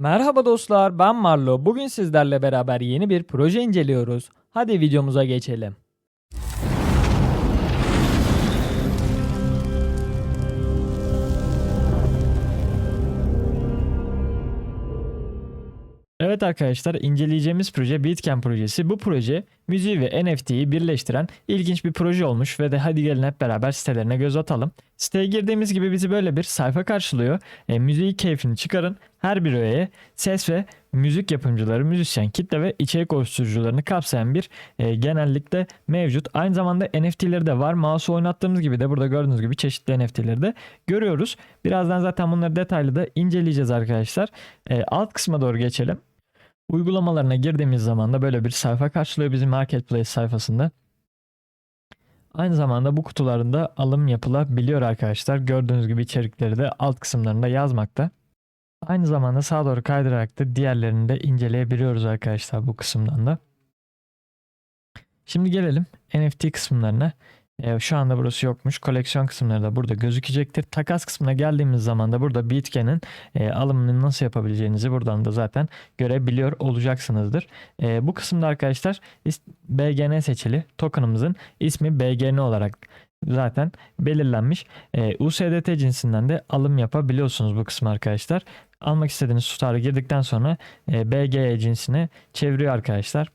Merhaba dostlar, ben Marlo. Bugün sizlerle beraber yeni bir proje inceliyoruz. Hadi videomuza geçelim. Evet arkadaşlar inceleyeceğimiz proje Beatcamp projesi. Bu proje müziği ve NFT'yi birleştiren ilginç bir proje olmuş ve de hadi gelin hep beraber sitelerine göz atalım. Siteye girdiğimiz gibi bizi böyle bir sayfa karşılıyor. E, müziği keyfini çıkarın. Her bir öğeye ses ve müzik yapımcıları, müzisyen, kitle ve içerik oluşturucularını kapsayan bir e, genellikle mevcut. Aynı zamanda NFT'leri de var. Mouse'u oynattığımız gibi de burada gördüğünüz gibi çeşitli NFT'leri de görüyoruz. Birazdan zaten bunları detaylı da inceleyeceğiz arkadaşlar. E, alt kısma doğru geçelim. Uygulamalarına girdiğimiz zaman da böyle bir sayfa karşılıyor bizim Marketplace sayfasında. Aynı zamanda bu kutularında alım yapılabiliyor arkadaşlar. Gördüğünüz gibi içerikleri de alt kısımlarında yazmakta. Aynı zamanda sağa doğru kaydırarak da diğerlerini de inceleyebiliyoruz arkadaşlar bu kısımdan da. Şimdi gelelim NFT kısımlarına. Ee, şu anda burası yokmuş. Koleksiyon kısımları da burada gözükecektir. Takas kısmına geldiğimiz zaman da burada Bitcoin'in e, alımını nasıl yapabileceğinizi buradan da zaten görebiliyor olacaksınızdır. E, bu kısımda arkadaşlar BGN seçili tokenımızın ismi BGN olarak zaten belirlenmiş. E, USDT cinsinden de alım yapabiliyorsunuz bu kısmı arkadaşlar. Almak istediğiniz tutarı girdikten sonra e, BGE cinsine çeviriyor arkadaşlar.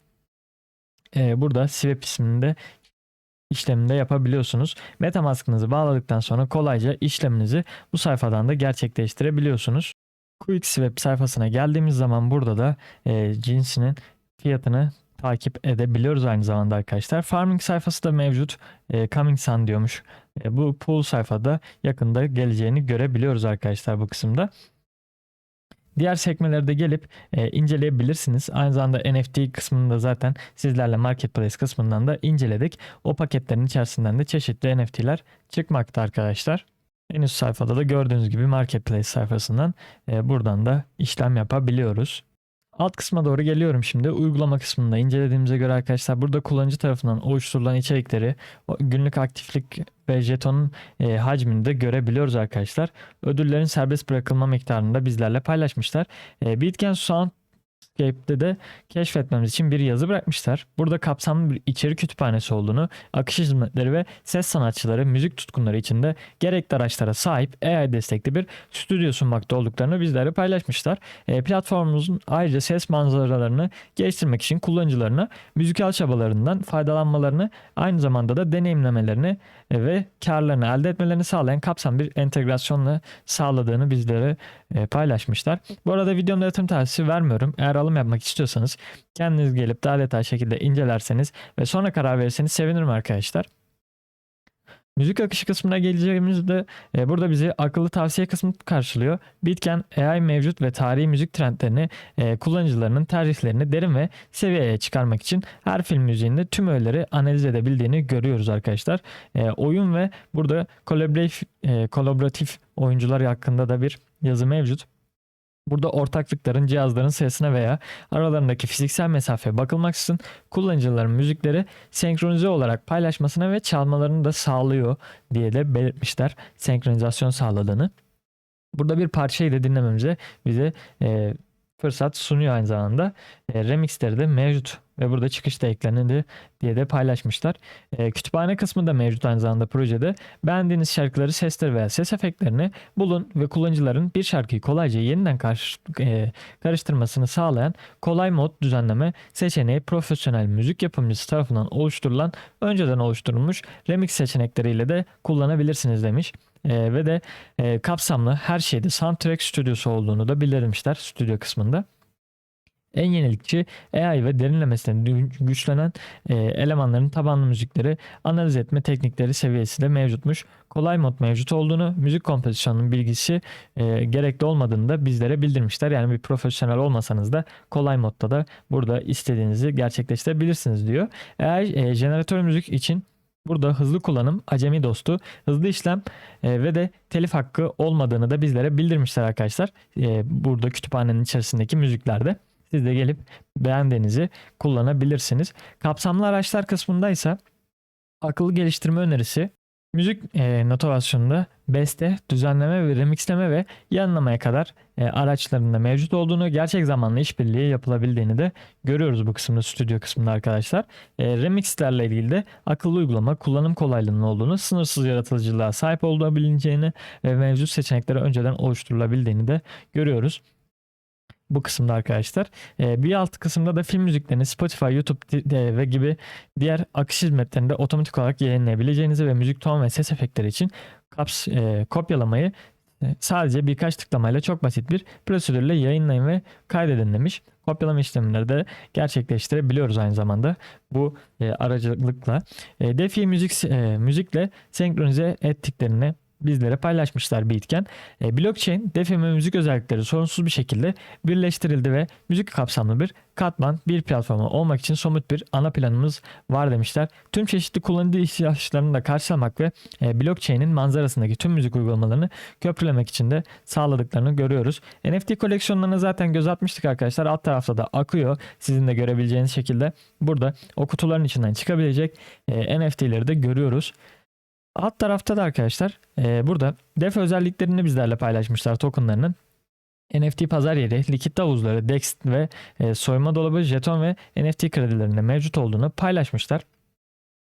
E, burada Swap isminde işleminde yapabiliyorsunuz. Metamask'ınızı bağladıktan sonra kolayca işleminizi bu sayfadan da gerçekleştirebiliyorsunuz. QuickSwap sayfasına geldiğimiz zaman burada da e, cinsinin fiyatını takip edebiliyoruz aynı zamanda arkadaşlar. Farming sayfası da mevcut. E, Coming Sun diyormuş. E, bu pool sayfada yakında geleceğini görebiliyoruz arkadaşlar bu kısımda. Diğer sekmelerde gelip e, inceleyebilirsiniz. Aynı zamanda NFT kısmında zaten sizlerle Marketplace kısmından da inceledik. O paketlerin içerisinden de çeşitli NFT'ler çıkmakta arkadaşlar. En üst sayfada da gördüğünüz gibi Marketplace sayfasından e, buradan da işlem yapabiliyoruz. Alt kısma doğru geliyorum şimdi. Uygulama kısmında incelediğimize göre arkadaşlar burada kullanıcı tarafından oluşturulan içerikleri, günlük aktiflik ve jetonun e, hacmini de görebiliyoruz arkadaşlar. Ödüllerin serbest bırakılma miktarını da bizlerle paylaşmışlar. E, Bitcoin Soundscape'de de keşfetmemiz için bir yazı bırakmışlar. Burada kapsamlı bir içerik kütüphanesi olduğunu, akış hizmetleri ve ses sanatçıları, müzik tutkunları için de gerekli araçlara sahip AI destekli bir stüdyo sunmakta olduklarını bizlere paylaşmışlar. E, platformumuzun ayrıca ses manzaralarını geliştirmek için kullanıcılarına müzikal çabalarından faydalanmalarını aynı zamanda da deneyimlemelerini ve karlarını elde etmelerini sağlayan kapsam bir entegrasyonla sağladığını bizlere e, paylaşmışlar. Bu arada videomda yatırım tavsiyesi vermiyorum. Eğer alım yapmak istiyorsanız kendiniz gelip daha detaylı şekilde incelerseniz ve sonra karar verirseniz sevinirim arkadaşlar. Müzik akışı kısmına geleceğimizde e, burada bizi akıllı tavsiye kısmı karşılıyor. Bitken AI mevcut ve tarihi müzik trendlerini e, kullanıcılarının tercihlerini derin ve seviyeye çıkarmak için her film müziğinde tüm öğeleri analiz edebildiğini görüyoruz arkadaşlar. E, oyun ve burada e, kolaboratif oyuncular hakkında da bir yazı mevcut. Burada ortaklıkların cihazların sayısına veya aralarındaki fiziksel mesafeye bakılmaksızın kullanıcıların müzikleri senkronize olarak paylaşmasına ve çalmalarını da sağlıyor diye de belirtmişler senkronizasyon sağladığını. Burada bir parçayı da dinlememize bize e, fırsat sunuyor aynı zamanda. E, remixleri de mevcut ve burada çıkışta eklenildi diye de paylaşmışlar. E, kütüphane kısmı da mevcut aynı zamanda projede. Beğendiğiniz şarkıları, sesleri veya ses efektlerini bulun ve kullanıcıların bir şarkıyı kolayca yeniden karşı, e, karıştırmasını sağlayan kolay mod düzenleme seçeneği profesyonel müzik yapımcısı tarafından oluşturulan önceden oluşturulmuş remix seçenekleriyle de kullanabilirsiniz demiş. E, ve de e, kapsamlı her şeyde soundtrack stüdyosu olduğunu da bildirmişler stüdyo kısmında. En yenilikçi AI ve derinlemesine güçlenen e, elemanların tabanlı müzikleri analiz etme teknikleri seviyesi de mevcutmuş. Kolay mod mevcut olduğunu, müzik kompozisyonunun bilgisi e, gerekli olmadığını da bizlere bildirmişler. Yani bir profesyonel olmasanız da kolay modda da burada istediğinizi gerçekleştirebilirsiniz diyor. Eğer e, jeneratör müzik için Burada hızlı kullanım, acemi dostu, hızlı işlem e, ve de telif hakkı olmadığını da bizlere bildirmişler arkadaşlar. E, burada kütüphanenin içerisindeki müziklerde. Siz de gelip beğendiğinizi kullanabilirsiniz. Kapsamlı araçlar kısmında ise akıllı geliştirme önerisi Müzik e, notasyonunda beste, düzenleme ve remixleme ve yanlamaya kadar e, araçlarında mevcut olduğunu, gerçek zamanlı işbirliği yapılabildiğini de görüyoruz bu kısımda, stüdyo kısmında arkadaşlar. E, remixlerle ilgili de akıllı uygulama, kullanım kolaylığının olduğunu, sınırsız yaratıcılığa sahip olabileceğini ve mevcut seçenekleri önceden oluşturulabildiğini de görüyoruz bu kısımda arkadaşlar. Ee, bir alt kısımda da film müziklerini Spotify, YouTube e, ve gibi diğer akış hizmetlerinde otomatik olarak yayınlayabileceğinizi ve müzik ton ve ses efektleri için kaps, e, kopyalamayı e, sadece birkaç tıklamayla çok basit bir prosedürle yayınlayın ve kaydedin demiş. Kopyalama işlemleri de gerçekleştirebiliyoruz aynı zamanda bu aracılıkla. Defi müzik müzikle senkronize ettiklerini bizlere paylaşmışlar Beatken. E, blockchain, defi ve müzik özellikleri sorunsuz bir şekilde birleştirildi ve müzik kapsamlı bir katman bir platformu olmak için somut bir ana planımız var demişler. Tüm çeşitli kullanıcı ihtiyaçlarını da karşılamak ve e, blockchain'in manzarasındaki tüm müzik uygulamalarını köprülemek için de sağladıklarını görüyoruz. NFT koleksiyonlarına zaten göz atmıştık arkadaşlar. Alt tarafta da akıyor. Sizin de görebileceğiniz şekilde burada o kutuların içinden çıkabilecek e, NFT'leri de görüyoruz. Alt tarafta da arkadaşlar e, burada def özelliklerini bizlerle paylaşmışlar tokenlarının. NFT pazar yeri, likit havuzları, DEX ve e, soyma dolabı, jeton ve NFT kredilerinde mevcut olduğunu paylaşmışlar.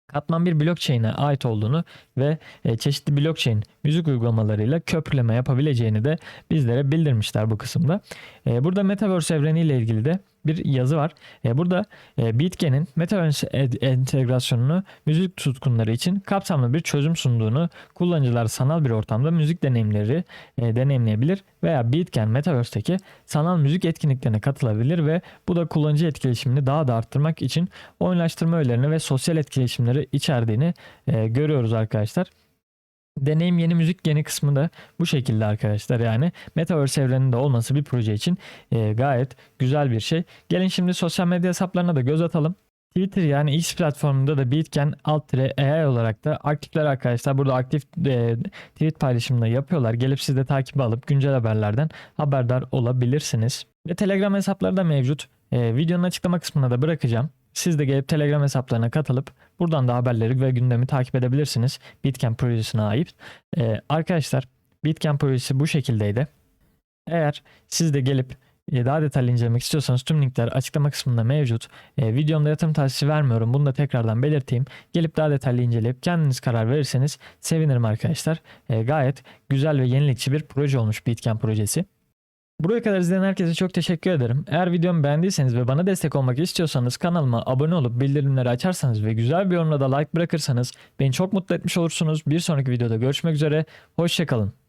Katman bir blockchain'e ait olduğunu ve e, çeşitli blockchain müzik uygulamalarıyla köprüleme yapabileceğini de bizlere bildirmişler bu kısımda. E, burada Metaverse evreniyle ilgili de bir yazı var. Burada e, Bitgen'in ed- entegrasyonunu müzik tutkunları için kapsamlı bir çözüm sunduğunu, kullanıcılar sanal bir ortamda müzik deneyimleri e, deneyimleyebilir veya Bitgen Metaverse'teki sanal müzik etkinliklerine katılabilir ve bu da kullanıcı etkileşimini daha da arttırmak için oyunlaştırma öğelerini ve sosyal etkileşimleri içerdiğini e, görüyoruz arkadaşlar. Deneyim yeni müzik yeni kısmı da bu şekilde arkadaşlar yani Metaverse evreninde olması bir proje için e, gayet güzel bir şey. Gelin şimdi sosyal medya hesaplarına da göz atalım. Twitter yani X platformunda da Bitgen alt AI olarak da aktifler arkadaşlar. Burada aktif e, tweet paylaşımını yapıyorlar. Gelip siz de takip alıp güncel haberlerden haberdar olabilirsiniz. Ve Telegram hesapları da mevcut. E, videonun açıklama kısmına da bırakacağım. Siz de gelip Telegram hesaplarına katılıp buradan da haberleri ve gündemi takip edebilirsiniz. Bitken projesine ait. E, arkadaşlar Bitken projesi bu şekildeydi. Eğer siz de gelip e, daha detaylı incelemek istiyorsanız tüm linkler açıklama kısmında mevcut. E, videomda yatırım tavsiyesi vermiyorum. Bunu da tekrardan belirteyim. Gelip daha detaylı inceleyip kendiniz karar verirseniz sevinirim arkadaşlar. E, gayet güzel ve yenilikçi bir proje olmuş Bitken projesi. Buraya kadar izleyen herkese çok teşekkür ederim. Eğer videomu beğendiyseniz ve bana destek olmak istiyorsanız kanalıma abone olup bildirimleri açarsanız ve güzel bir yorumla da like bırakırsanız beni çok mutlu etmiş olursunuz. Bir sonraki videoda görüşmek üzere. Hoşçakalın.